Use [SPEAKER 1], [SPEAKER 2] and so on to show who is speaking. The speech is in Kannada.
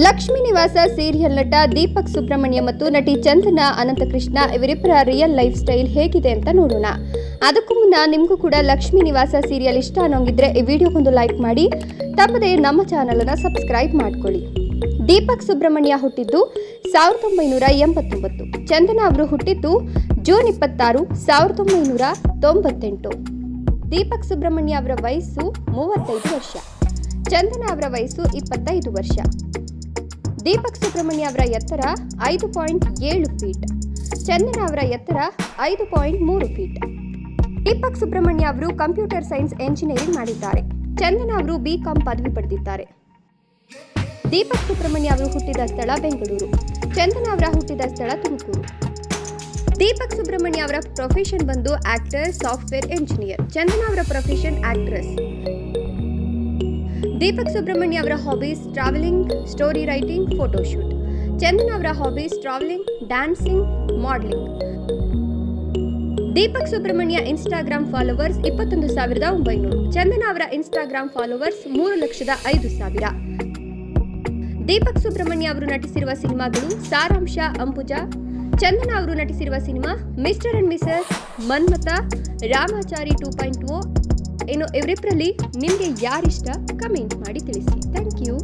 [SPEAKER 1] ಲಕ್ಷ್ಮೀ ನಿವಾಸ, ಸೀರಿಯಲ್ ನಟ ದೀಪಕ್ ಸುಬ್ರಹ್ಮಣ್ಯ ಮತ್ತು ನಟಿ ಚಂದನ ಅನಂತಕೃಷ್ಣ ಇವರಿಬ್ಬರ ರಿಯಲ್ ಲೈಫ್ ಸ್ಟೈಲ್ ಹೇಗಿದೆ ಅಂತ ನೋಡೋಣ. ಅದಕ್ಕೂ ಮುನ್ನ ನಿಮಗೂ ಕೂಡ ಲಕ್ಷ್ಮೀ ನಿವಾಸ ಸೀರಿಯಲ್ ಇಷ್ಟ ಅನ್ನೋಂಗಿದ್ರೆ ಈ ವಿಡಿಯೋಗೊಂದು ಲೈಕ್ ಮಾಡಿ. ತಪ್ಪದೇ ನಮ್ಮ ಚಾನಲನ್ನು ಸಬ್ಸ್ಕ್ರೈಬ್ ಮಾಡ್ಕೊಳ್ಳಿ. ದೀಪಕ್ ಸುಬ್ರಹ್ಮಣ್ಯ ಹುಟ್ಟಿದ್ದು ಸಾವಿರದ ಒಂಬೈನೂರ ಎಂಬತ್ತೊಂಬತ್ತು. ಚಂದನ ಅವರು ಹುಟ್ಟಿದ್ದು ಜೂನ್ ಇಪ್ಪತ್ತಾರು, ಸಾವಿರದ ಒಂಬೈನೂರ ತೊಂಬತ್ತೆಂಟು. ದೀಪಕ್ ಸುಬ್ರಹ್ಮಣ್ಯ ಅವರ ವಯಸ್ಸು ಮೂವತ್ತೈದು ವರ್ಷ. ಚಂದನ ಅವರ ವಯಸ್ಸು ಇಪ್ಪತ್ತೈದು ವರ್ಷ. ದೀಪಕ್ ಸುಬ್ರಹ್ಮಣ್ಯ ಅವರ ಎತ್ತರ ಐದು ಪಾಯಿಂಟ್ ಏಳು ಫೀಟ್. ಚಂದನ ಅವರ ಎತ್ತರ ಐದು ಪಾಯಿಂಟ್ ಮೂರು ಫೀಟ್. ದೀಪಕ್ ಸುಬ್ರಹ್ಮಣ್ಯ ಅವರು ಕಂಪ್ಯೂಟರ್ ಸೈನ್ಸ್ ಎಂಜಿನಿಯರಿಂಗ್ ಮಾಡಿದ್ದಾರೆ. ಚಂದನ ಅವರು ಬಿ ಕಾಂ ಪದವಿ ಪಡೆದಿದ್ದಾರೆ. ದೀಪಕ್ ಸುಬ್ರಹ್ಮಣ್ಯ ಅವರು ಹುಟ್ಟಿದ ಸ್ಥಳ ಬೆಂಗಳೂರು. ಚಂದನ ಅವರ ಹುಟ್ಟಿದ ಸ್ಥಳ ತುಮಕೂರು. ದೀಪಕ್ ಸುಬ್ರಹ್ಮಣ್ಯ ಅವರ ಪ್ರೊಫೆಷನ್ ಬಂದು ಆಕ್ಟರ್ ಸಾಫ್ಟ್ವೇರ್ ಎಂಜಿನಿಯರ್ ಚಂದನ ಅವರ ಪ್ರೊಫೆಷನ್ ಆಕ್ಟ್ರೆಸ್ ದೀಪಕ್ ಸುಬ್ರಹ್ಮಣ್ಯ ಅವರ hobbies travelling story writing photoshoot Chandan ಅವರ hobbies travelling dancing modelling Deepak Subrahmanya Instagram followers ಇಪ್ಪತ್ತೊಂದು ಸಾವಿರದ ಒಂಬೈನೂರು. ಚಂದನ ಅವರ ಇನ್ಸ್ಟಾಗ್ರಾಮ್ ಫಾಲೋವರ್ಸ್ ಮೂರು ಲಕ್ಷದ ಐದು ಸಾವಿರ. ದೀಪಕ್ ಸುಬ್ರಹ್ಮಣ್ಯ ಅವರು ನಟಿಸಿರುವ ಸಿನಿಮಾಗಳು ಸಾರಾಂಶ, ಅಂಬುಜ. ಚಂದನ ಅವರು ನಟಿಸಿರುವ cinema Mr and Mrs Manmatha Ramachari two point O ಇನ್ನು ಇವರಿಬ್ಬರಲ್ಲಿ ನಿಮಗೆ ಯಾರಿಷ್ಟ ಕಮೆಂಟ್ ಮಾಡಿ ತಿಳಿಸಿ. Thank you